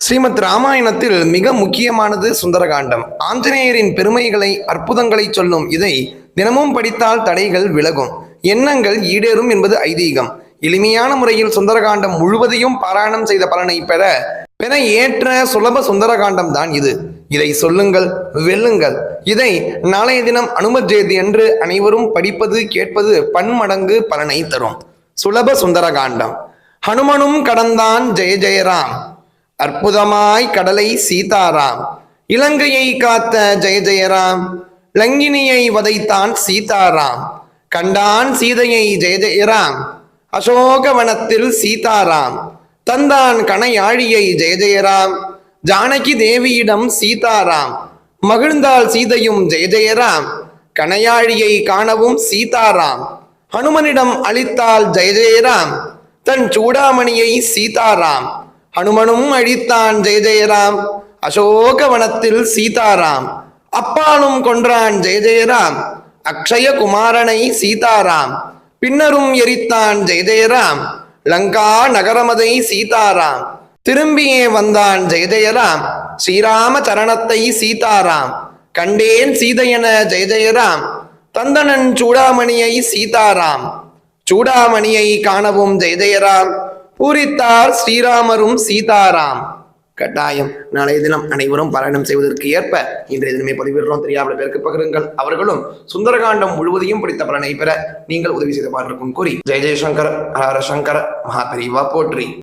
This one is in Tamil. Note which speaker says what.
Speaker 1: ஸ்ரீமத் ராமாயணத்தில் மிக முக்கியமானது சுந்தரகாண்டம். ஆஞ்சநேயரின் பெருமைகளை அற்புதங்களை சொல்லும் இதை தினமும் படித்தால் தடைகள் விலகும். எண்ணங்கள் ஈடேறும் என்பது ஐதீகம். எளிமையான முறையில் சுந்தரகாண்டம் முழுவதையும் பாராயணம் செய்த பலனை பெற பெற ஏற்ற சுலப சுந்தரகாண்டம் தான் இது. இதை சொல்லுங்கள் வெல்லுங்கள். இதை நாளைய தினம் அனுமத் ஜெயதி என்று அனைவரும் படிப்பது கேட்பது பன்மடங்கு பலனை தரும். சுலப சுந்தரகாண்டம். ஹனுமனும் கடந்தான் ஜெய ஜெயராம் அற்புதமாய் கடலை சீதாராம். இலங்கையை காத்த ஜெய ஜெயராம். லங்கினியை வதைத்தான் சீதாராம். கண்டான் சீதையை ஜெய ஜெயராம். அசோகவனத்தில் சீதாராம். தந்தான் கணையாழியை ஜெய ஜெயராம். ஜானகி தேவியிடம் சீதாராம். மகிழ்ந்தாள் சீதையும் ஜெய ஜெயராம். கணையாழியை காணவும் சீதாராம். ஹனுமனிடம் அளித்தாள் ஜெய ஜெயராம். தன் சூடாமணியை சீதாராம். ஹனுமனும் அழித்தான். ஜெய ஜெயராம். அசோகவனத்தில் சீதாராம். அப்பானும் கொன்றான். ஜெய ஜெயராம். அக்ஷய குமாரனை சீதாராம். பின்னரும் எரித்தான். ஜெய ஜெயராம். லங்கா நகரமதை சீதாராம். திரும்பியே வந்தான். ஜெய ஜெயராம். ஸ்ரீராம சரணத்தை சீதாராம். கண்டேன் சீதையன. ஜெய ஜெயராம். தந்தனன் சூடாமணியை சீதாராம். சூடாமணியை காணவும் ஜெய ஜெயராம். பூரித்தார் ஸ்ரீராமரும் சீதாராம். கட்டாயம் நாளைய தினம் அனைவரும் பாராயணம் செய்வதற்கு ஏற்ப இன்றைய தினமே பதிவிடுறோம். தெரியாமல் பேருக்கு பகிருங்கள். அவர்களும் சுந்தரகாண்டம் முழுவதையும் படித்த பலனை பெற நீங்கள் உதவி செய்த இருக்கும் கூறி ஜெய ஜெயசங்கர் ஹர சங்கர மகாபெரிவா போற்றி.